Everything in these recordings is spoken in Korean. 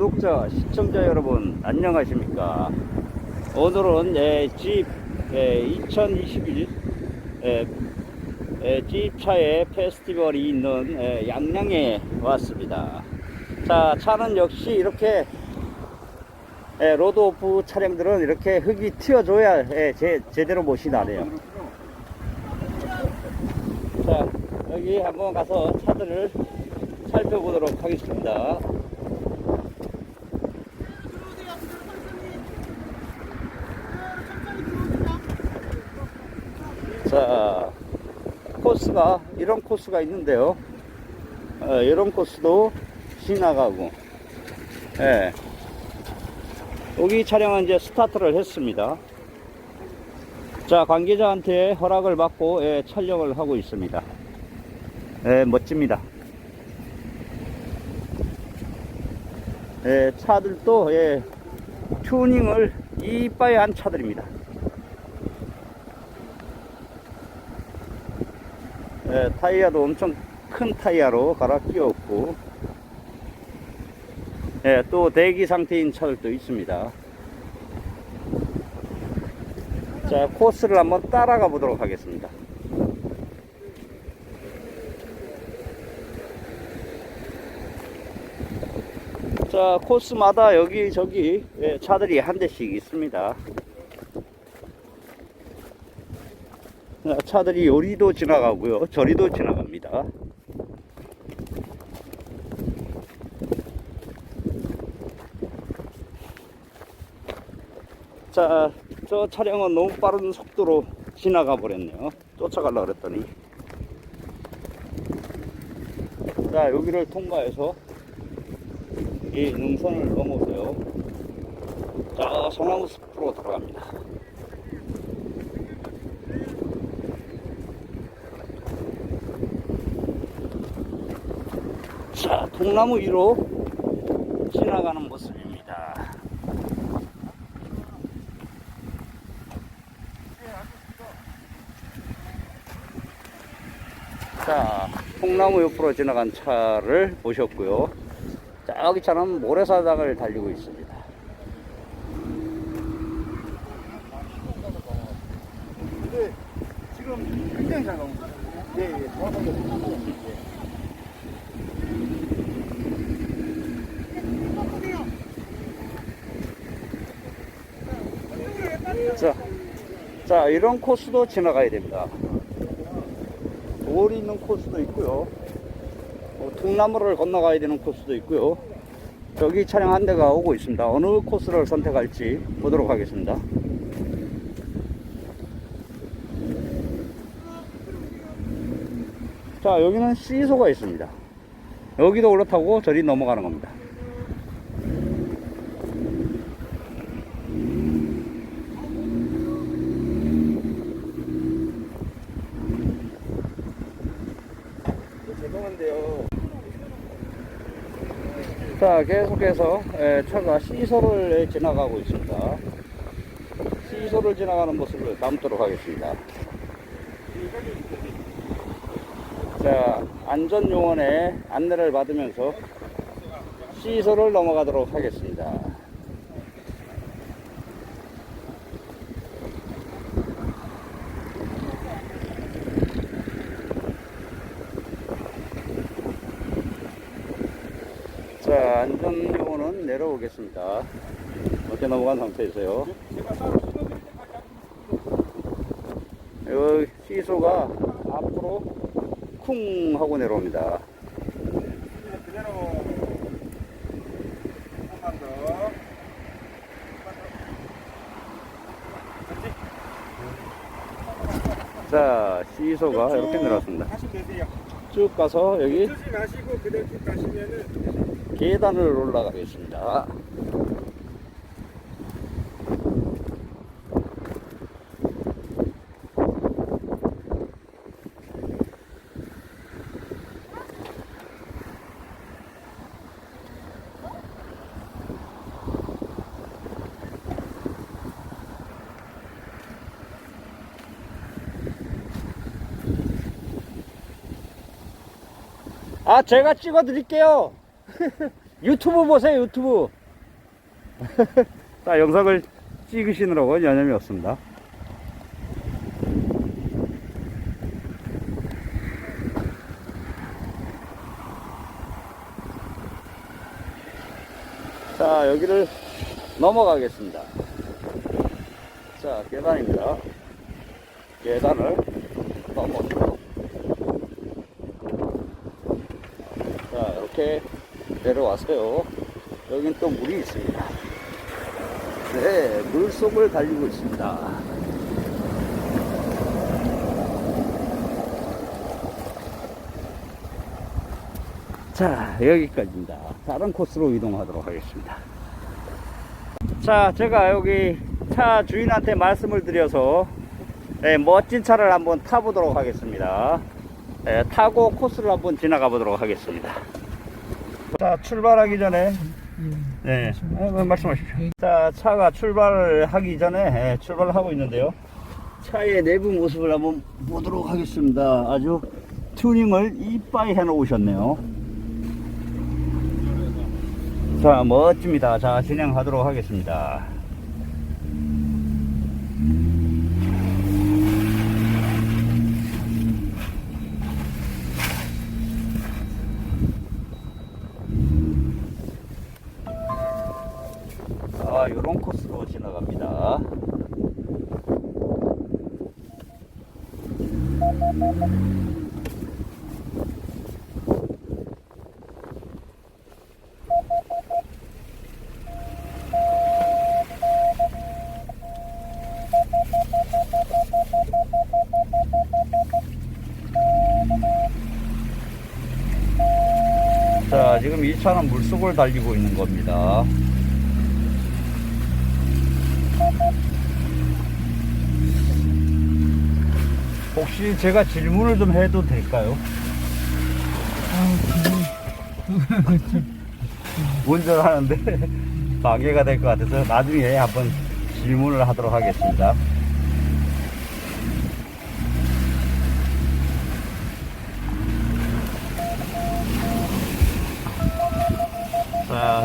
구독자, 시청자 여러분 안녕하십니까? 오늘은 예, 집 예, 2021 예, 예, 집차의 페스티벌이 있는 예, 양양에 왔습니다. 자, 차는 역시 이렇게 예, 로드오프 차량들은 이렇게 흙이 튀어줘야 예, 제, 제대로 못이 나네요. 자, 여기 한번 가서 차들을 살펴보도록 하겠습니다. 자, 코스가, 이런 코스가 있는데요. 어, 이런 코스도 지나가고, 예. 여기 차량은 이제 스타트를 했습니다. 자, 관계자한테 허락을 받고, 예, 촬영을 하고 있습니다. 예, 멋집니다. 예, 차들도, 예, 튜닝을 이빠이 한 차들입니다. 예, 타이어도 엄청 큰 타이어로 갈아 끼웠고, 예, 또 대기 상태인 차들도 있습니다. 자, 코스를 한번 따라가 보도록 하겠습니다. 자, 코스마다 여기저기 예, 차들이 한 대씩 있습니다. 차들이 요리도 지나가고요. 저리도 지나갑니다. 자, 저 차량은 너무 빠른 속도로 지나가 버렸네요. 쫓아가려고 그랬더니. 자, 여기를 통과해서 이 능선을 넘어서요. 저 소나무 숲으로 들어갑니다. 자, 통나무 위로 지나가는 모습입니다. 자, 통나무 옆으로 지나간 차를 보셨고요. 저기 차는 모래사장을 달리고 있습니다. 네, 지금 굉장히 잘 나옵니다. 예, 예. 자, 자, 이런 코스도 지나가야 됩니다. 돌이 있는 코스도 있고요. 어, 통나무를 건너가야 되는 코스도 있고요. 여기 차량 한 대가 오고 있습니다. 어느 코스를 선택할지 보도록 하겠습니다. 자, 여기는 시소가 있습니다. 여기도 올라타고 저리 넘어가는 겁니다. 죄송한데요. 자, 계속해서 예, 차가 시소를 지나가고 있습니다. 시소를 지나가는 모습을 담도록 하겠습니다. 자, 안전요원의 안내를 받으면서 시소를 넘어가도록 하겠습니다. 자, 안전요원은 내려오겠습니다. 어깨 넘어간 상태에서요. 여기 시소가 앞으로 쿵 하고 내려옵니다. 자, 시소가 이렇게 내려왔습니다. 쭉 가서 여기 마시고 그대로 쭉 가시면은 계단을 올라가겠습니다. 아, 제가 찍어 드릴게요. 유튜브 보세요, 유튜브. 자, 영상을 찍으시느라고 여념이 없습니다. 자, 여기를 넘어가겠습니다. 자, 계단입니다. 계단을 넘어서. 자, 이렇게 내려와서요. 여긴 또 물이 있습니다. 네, 물 속을 달리고 있습니다. 자, 여기까지입니다. 다른 코스로 이동하도록 하겠습니다. 자, 제가 여기 차 주인한테 말씀을 드려서 네, 멋진 차를 한번 타보도록 하겠습니다. 네, 타고 코스를 한번 지나가 보도록 하겠습니다. 자, 출발하기 전에 네, 아, 말씀하십시오. 자, 차가 출발을 하기 전에 예, 출발을 하고 있는데요. 차의 내부 모습을 한번 보도록 하겠습니다. 아주 튜닝을 이빠이 해 놓으셨네요. 자, 멋집니다. 자, 진행하도록 하겠습니다. 아, 요런 코스로 지나갑니다. 자, 지금 이 차는 물속을 달리고 있는 겁니다. 혹시 제가 질문을 좀 해도 될까요? 운전하는데 방해가 될 것 같아서 나중에 한번 질문을 하도록 하겠습니다. 자,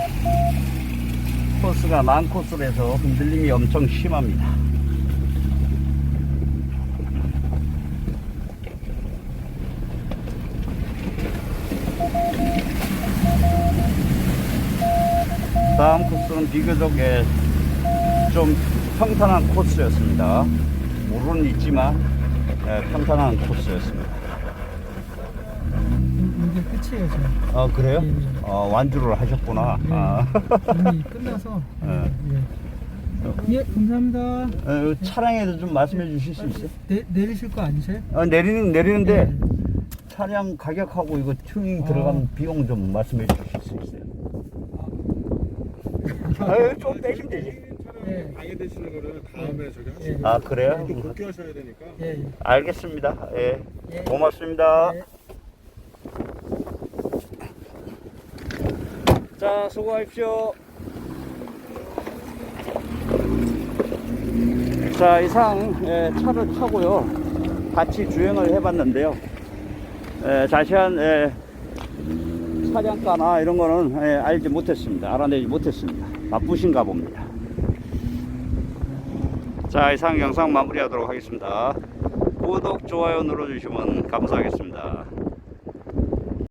코스가 만 코스라서 흔들림이 엄청 심합니다. 다음 코스는 비교적 예, 좀 평탄한 코스였습니다. 물은 있지만 예, 평탄한 코스였습니다. 이게 끝이에요, 지금. 아 그래요? 예, 예. 어, 완주를 하셨구나. 예. 아. 이미 끝나서. 예. 예. 예, 감사합니다. 어, 차량에도 좀 말씀해 주실 수 있어요? 내, 내리실 거 아니세요? 어, 내리는 내리는데 예. 차량 가격하고 이거 튜닝 아. 들어간 비용 좀 말씀해 주실 수 있어요? 아유, 좀 빼시면 되지. 예. 방해 되시는 거는 다음에 저기 하시고 예. 아 그래요? 또 복귀하셔야 되니까 예. 예. 알겠습니다. 예, 예. 고맙습니다. 예. 자, 수고하십시오. 자, 이상 예, 차를 타고요. 같이 주행을 해봤는데요. 예, 자세한 예, 차량가나 이런 거는 예, 알지 못했습니다. 알아내지 못했습니다. 바쁘신가 봅니다. 자, 이상 영상 마무리하도록 하겠습니다. 구독, 좋아요 눌러주시면 감사하겠습니다.